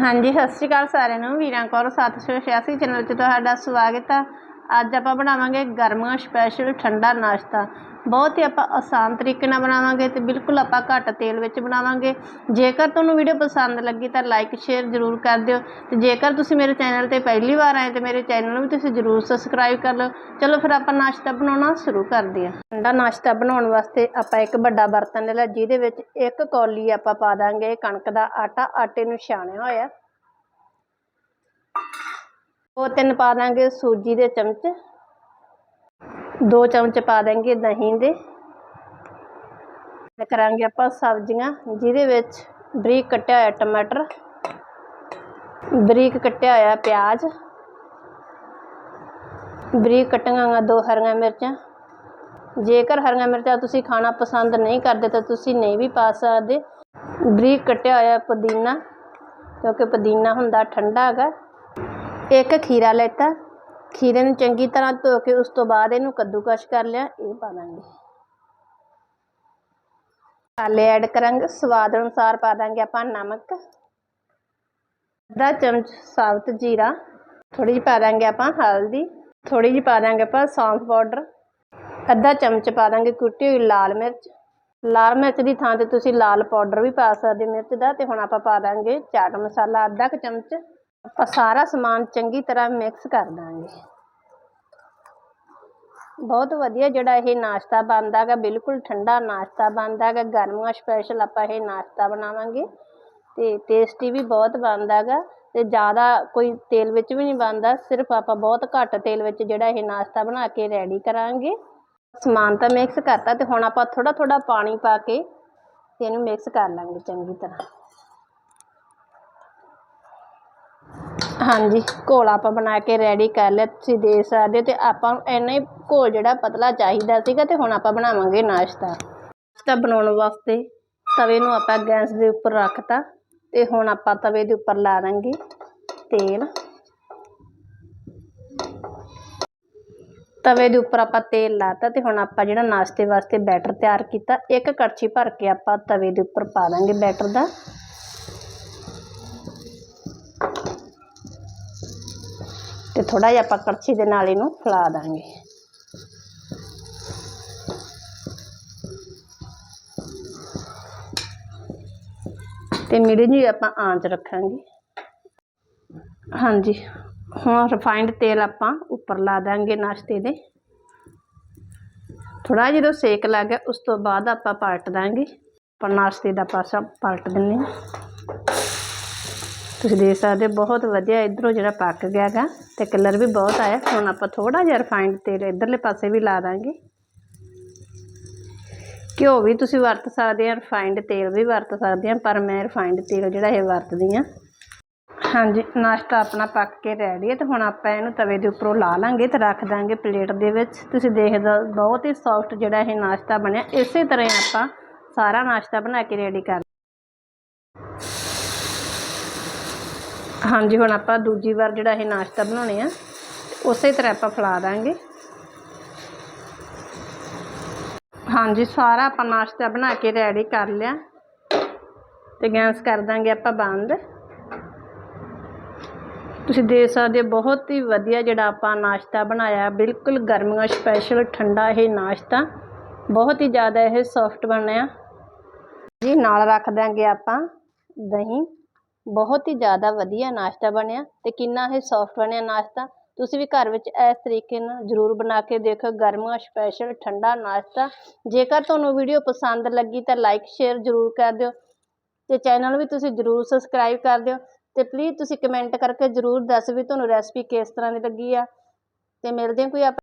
ਹਾਂਜੀ, ਸਤਿ ਸ਼੍ਰੀ ਅਕਾਲ ਸਾਰਿਆਂ ਨੂੰ। ਵੀਰਾਂ ਕੌਰ 786 ਚੈਨਲ 'ਚ ਤੁਹਾਡਾ ਸਵਾਗਤ ਆ। ਅੱਜ ਆਪਾਂ ਬਣਾਵਾਂਗੇ ਗਰਮੀਆਂ ਸਪੈਸ਼ਲ ਠੰਡਾ ਨਾਸ਼ਤਾ। ਬਹੁਤ ਹੀ ਆਪਾਂ ਆਸਾਨ ਤਰੀਕੇ ਨਾਲ ਬਣਾਵਾਂਗੇ ਅਤੇ ਬਿਲਕੁਲ ਆਪਾਂ ਘੱਟ ਤੇਲ ਵਿੱਚ ਬਣਾਵਾਂਗੇ। ਜੇਕਰ ਤੁਹਾਨੂੰ ਵੀਡੀਓ ਪਸੰਦ ਲੱਗੀ ਤਾਂ ਲਾਈਕ ਸ਼ੇਅਰ ਜ਼ਰੂਰ ਕਰ ਦਿਓ। ਅਤੇ ਜੇਕਰ ਤੁਸੀਂ ਮੇਰੇ ਚੈਨਲ ਤੇ ਪਹਿਲੀ ਵਾਰ ਆਏ ਤਾਂ ਮੇਰੇ ਚੈਨਲ ਨੂੰ ਵੀ ਤੁਸੀਂ ਜ਼ਰੂਰ ਸਬਸਕ੍ਰਾਈਬ ਕਰ ਲਓ। ਚਲੋ ਫਿਰ ਆਪਾਂ ਨਾਸ਼ਤਾ ਬਣਾਉਣਾ ਸ਼ੁਰੂ ਕਰਦੇ ਹਾਂ। ਠੰਡਾ ਨਾਸ਼ਤਾ ਬਣਾਉਣ ਵਾਸਤੇ ਆਪਾਂ ਇੱਕ ਵੱਡਾ ਬਰਤਨ ਲੈ ਲਿਆ, ਜਿਹਦੇ ਵਿੱਚ ਇੱਕ ਕੌਲੀ ਆਪਾਂ ਪਾ ਦਾਂਗੇ। ਕਣਕ ਦਾ ਆਟਾ, ਆਟੇ ਨੂੰ ਛਾਣਿਆ ਹੋਇਆ। ਉਹ ਤਿੰਨ ਪਾ ਦਾਂਗੇ ਸੂਜੀ ਦੇ ਚਮਚ। ਦੋ ਚਮਚ ਪਾ ਦਾਂਗੇ ਦਹੀਂ ਦੇ। ਤੇ ਕਰਾਂਗੇ ਆਪਾਂ ਸਬਜ਼ੀਆਂ, ਜਿਹਦੇ ਵਿੱਚ ਬਰੀਕ ਕੱਟਿਆ ਹੋਇਆ ਟਮਾਟਰ, ਬਰੀਕ ਕੱਟਿਆ ਹੋਇਆ ਪਿਆਜ਼, ਬਰੀਕ ਕੱਟੀਆਂ ਹੋਈਆਂ ਦੋ ਹਰੀਆਂ ਮਿਰਚਾਂ। ਜੇਕਰ ਹਰੀਆਂ ਮਿਰਚਾਂ ਤੁਸੀਂ ਖਾਣਾ ਪਸੰਦ ਨਹੀਂ ਕਰਦੇ ਤਾਂ ਤੁਸੀਂ ਨਹੀਂ ਵੀ ਪਾ ਸਕਦੇ। ਬਰੀਕ ਕੱਟਿਆ ਹੋਇਆ ਪੁਦੀਨਾ, ਕਿਉਂਕਿ ਪੁਦੀਨਾ ਹੁੰਦਾ ਠੰਡਾ ਹੈਗਾ। ਇੱਕ ਖੀਰਾ ਲੈਤਾ। ਖੀਰੇ ਨੂੰ ਚੰਗੀ ਤਰ੍ਹਾਂ ਧੋ ਕੇ ਉਸ ਤੋਂ ਬਾਅਦ ਇਹਨੂੰ ਕੱਦੂਕਸ਼ ਕਰ ਲਿਆ, ਇਹ ਪਾ ਦਾਂਗੇ। ਮਸਾਲੇ ਐਡ ਕਰਾਂਗੇ, ਸਵਾਦ ਅਨੁਸਾਰ ਪਾ ਦਾਂਗੇ ਆਪਾਂ ਨਮਕ, ਅੱਧਾ ਚਮਚ ਸਾਬਤ ਜੀਰਾ ਥੋੜੀ ਜਿਹੀ ਪਾ ਦਾਂਗੇ ਆਪਾਂ ਹਲਦੀ ਥੋੜੀ ਜਿਹੀ ਪਾ ਦਾਂਗੇ ਆਪਾਂ ਸੌਂਫ ਪਾਊਡਰ ਅੱਧਾ ਚਮਚ ਪਾ ਦਾਂਗੇ ਕੁੱਟੀ ਹੋਈ ਲਾਲ ਮਿਰਚ। ਲਾਲ ਮਿਰਚ ਦੀ ਥਾਂ ਤੇ ਤੁਸੀਂ ਲਾਲ ਪਾਊਡਰ ਵੀ ਪਾ ਸਕਦੇ ਮਿਰਚ ਦਾ, ਤੇ ਹੁਣ ਆਪਾਂ ਪਾ ਦਾਂਗੇ ਚਾਟ ਮਸਾਲਾ, ਅੱਧਾ ਕੁ ਚਮਚ ਆਪਾਂ ਸਾਰਾ ਸਮਾਨ ਚੰਗੀ ਤਰ੍ਹਾਂ ਮਿਕਸ ਕਰ ਦਾਂਗੇ। ਬਹੁਤ ਵਧੀਆ ਜਿਹੜਾ ਇਹ ਨਾਸ਼ਤਾ ਬਣਦਾ ਹੈਗਾ, ਬਿਲਕੁਲ ਠੰਡਾ ਨਾਸ਼ਤਾ ਬਣਦਾ ਹੈਗਾ। ਗਰਮੀਆਂ ਸਪੈਸ਼ਲ ਆਪਾਂ ਇਹ ਨਾਸ਼ਤਾ ਬਣਾਵਾਂਗੇ ਤੇ ਟੇਸਟੀ ਵੀ ਬਹੁਤ ਬਣਦਾ ਹੈਗਾ ਤੇ ਜ਼ਿਆਦਾ ਕੋਈ ਤੇਲ ਵਿੱਚ ਵੀ ਨਹੀਂ ਬਣਦਾ, ਸਿਰਫ ਆਪਾਂ ਬਹੁਤ ਘੱਟ ਤੇਲ ਵਿੱਚ ਜਿਹੜਾ ਇਹ ਨਾਸ਼ਤਾ ਬਣਾ ਕੇ ਰੈਡੀ ਕਰਾਂਗੇ। ਸਮਾਨ ਤਾਂ ਮਿਕਸ ਕਰਤਾ ਤੇ ਹੁਣ ਆਪਾਂ ਥੋੜਾ ਥੋੜਾ ਪਾਣੀ ਪਾ ਕੇ ਤੇ ਇਹਨੂੰ ਮਿਕਸ ਕਰ ਲਾਂਗੇ ਚੰਗੀ ਤਰ੍ਹਾਂ। ਹਾਂਜੀ, ਘੋਲ ਆਪਾਂ ਬਣਾ ਕੇ ਰੈਡੀ ਕਰ ਲਿਆ, ਤੁਸੀਂ ਦੇਖ ਸਕਦੇ ਹੋ ਤੇ ਆਪਾਂ ਇੰਨਾ ਹੀ ਘੋਲ ਜਿਹੜਾ ਪਤਲਾ ਚਾਹੀਦਾ ਸੀਗਾ ਤੇ ਹੁਣ ਆਪਾਂ ਬਣਾਵਾਂਗੇ ਨਾਸ਼ਤਾ। ਨਾਸ਼ਤਾ ਬਣਾਉਣ ਵਾਸਤੇ ਤਵੇ ਨੂੰ ਆਪਾਂ ਗੈਸ ਦੇ ਉੱਪਰ ਰੱਖਤਾ ਤੇ ਹੁਣ ਆਪਾਂ ਤਵੇ ਦੇ ਉੱਪਰ ਲਾ ਦਾਂਗੇ ਤੇਲ। ਤਵੇ ਦੇ ਉੱਪਰ ਆਪਾਂ ਤੇਲ ਲਾਤਾ ਤੇ ਹੁਣ ਆਪਾਂ ਜਿਹੜਾ ਨਾਸ਼ਤੇ ਵਾਸਤੇ ਬੈਟਰ ਤਿਆਰ ਕੀਤਾ, ਇੱਕ ਕੜਛੀ ਭਰ ਕੇ ਆਪਾਂ ਤਵੇ ਦੇ ਉੱਪਰ ਪਾ ਦਾਂਗੇ ਬੈਟਰ ਦਾ। ਤੇ ਥੋੜਾ ਜਿਹਾ ਆਪਾਂ ਕੜਛੀ ਦੇ ਨਾਲ ਇਹਨੂੰ ਫੈਲਾ ਦਾਂਗੇ। ਤੇ ਮੀਡੀਅਮ ਜੀ ਆਪਾਂ ਆਂਚ ਰੱਖਾਂਗੇ। ਹਾਂਜੀ, ਹੁਣ ਰਿਫਾਈਂਡ ਤੇਲ ਆਪਾਂ ਉੱਪਰ ਲਾ ਦਾਂਗੇ ਨਾਸ਼ਤੇ ਦੇ। ਥੋੜਾ ਜਦੋਂ ਸੇਕ ਲੱਗ ਗਿਆ, ਉਸ ਤੋਂ ਬਾਅਦ ਆਪਾਂ ਪਲਟ ਦਾਂਗੇ। ਆਪਾਂ ਨਾਸ਼ਤੇ ਦਾ ਪਾਸਾ ਪਲਟ ਦਿੰਨੇ ਹਾਂ। ਤੁਸੀਂ ਦੇਖ ਸਕਦੇ ਹੋ ਬਹੁਤ ਵਧੀਆ ਇਧਰੋਂ ਜਿਹੜਾ ਪੱਕ ਗਿਆ ਹੈਗਾ ਤੇ ਕਲਰ ਵੀ ਬਹੁਤ ਆਇਆ। ਹੁਣ ਆਪਾਂ ਥੋੜਾ ਜਿਹਾ ਰਿਫਾਈਂਡ ਤੇਲ ਇਧਰਲੇ ਪਾਸੇ ਵੀ ਲਾ ਦਾਂਗੇ। ਘਿਓ ਵੀ ਤੁਸੀਂ ਵਰਤ ਸਕਦੇ ਆ ਰਿਫਾਈਂਡ ਤੇਲ ਵੀ ਵਰਤ ਸਕਦੇ ਆ, ਪਰ ਮੈਂ ਰਿਫਾਈਂਡ ਤੇਲ ਜਿਹੜਾ ਇਹ ਵਰਤਦੀ ਆ। ਹਾਂਜੀ, ਨਾਸ਼ਤਾ ਆਪਣਾ ਪੱਕ ਕੇ ਰੈਡੀ ਹੈ ਤੇ ਹੁਣ ਆਪਾਂ ਇਹਨੂੰ ਤਵੇ ਦੇ ਉੱਪਰੋਂ ਲਾ ਲਾਂਗੇ ਤੇ ਰੱਖ ਦਾਂਗੇ ਪਲੇਟ ਦੇ ਵਿੱਚ। ਤੁਸੀਂ ਦੇਖਦੇ ਬਹੁਤ ਹੀ ਸੌਫਟ ਜਿਹੜਾ ਇਹ ਨਾਸ਼ਤਾ ਬਣਿਆ। ਇਸੇ ਤਰ੍ਹਾਂ ਹੀ ਆਪਾਂ ਸਾਰਾ ਨਾਸ਼ਤਾ ਬਣਾ ਕੇ ਰੈਡੀ ਕਰ ਹਾਂਜੀ, ਹੁਣ ਆਪਾਂ ਦੂਜੀ ਵਾਰ ਜਿਹੜਾ ਇਹ ਨਾਸ਼ਤਾ ਬਣਾਉਣੇ ਆ, ਉਸੇ ਤਰ੍ਹਾਂ ਆਪਾਂ ਫਲਾ ਦਾਂਗੇ। ਹਾਂਜੀ, ਸਾਰਾ ਆਪਾਂ ਨਾਸ਼ਤਾ ਬਣਾ ਕੇ ਰੈਡੀ ਕਰ ਲਿਆ। ਤੇ ਗੈਸ ਕਰ ਦਾਂਗੇ ਆਪਾਂ ਬੰਦ। ਤੁਸੀਂ ਦੇਖ ਸਕਦੇ ਹੋ, ਬਹੁਤ ਹੀ ਵਧੀਆ ਜਿਹੜਾ ਆਪਾਂ ਨਾਸ਼ਤਾ ਬਣਾਇਆ। ਬਿਲਕੁਲ ਗਰਮੀਆਂ ਸਪੈਸ਼ਲ ਠੰਡਾ ਇਹ ਨਾਸ਼ਤਾ। ਬਹੁਤ ਹੀ ਜ਼ਿਆਦਾ ਇਹ ਸੌਫਟ ਬਣਿਆ। ਜੀ, ਨਾਲ ਰੱਖ ਦਾਂਗੇ ਆਪਾਂ ਦਹੀਂ। ਬਹੁਤ ਹੀ ਜ਼ਿਆਦਾ ਵਧੀਆ ਨਾਸ਼ਤਾ ਬਣਿਆ ਤੇ ਕਿੰਨਾ ਇਹ ਸੌਫਟ ਬਣਿਆ ਨਾਸ਼ਤਾ। ਤੁਸੀਂ ਵੀ ਘਰ ਵਿੱਚ ਇਸ ਤਰੀਕੇ ਨਾਲ ਜ਼ਰੂਰ ਬਣਾ ਕੇ ਦੇਖੋ ਗਰਮੀਆਂ ਸਪੈਸ਼ਲ ਠੰਡਾ ਨਾਸ਼ਤਾ। ਜੇਕਰ ਤੁਹਾਨੂੰ ਵੀਡੀਓ ਪਸੰਦ ਲੱਗੀ ਤਾਂ ਲਾਈਕ ਸ਼ੇਅਰ ਜ਼ਰੂਰ ਕਰ ਦਿਓ ਤੇ ਚੈਨਲ ਵੀ ਤੁਸੀਂ ਜ਼ਰੂਰ ਸਬਸਕ੍ਰਾਈਬ ਕਰ ਦਿਓ ਤੇ ਪਲੀਜ਼ ਤੁਸੀਂ ਕਮੈਂਟ ਕਰਕੇ ਜ਼ਰੂਰ ਦੱਸ ਵੀ ਤੁਹਾਨੂੰ ਰੈਸਪੀ ਕਿਸ ਤਰ੍ਹਾਂ ਦੀ ਲੱਗੀ ਆ। ਤੇ ਮਿਲਦੇ ਹਾਂ ਕੋਈ ਆਪ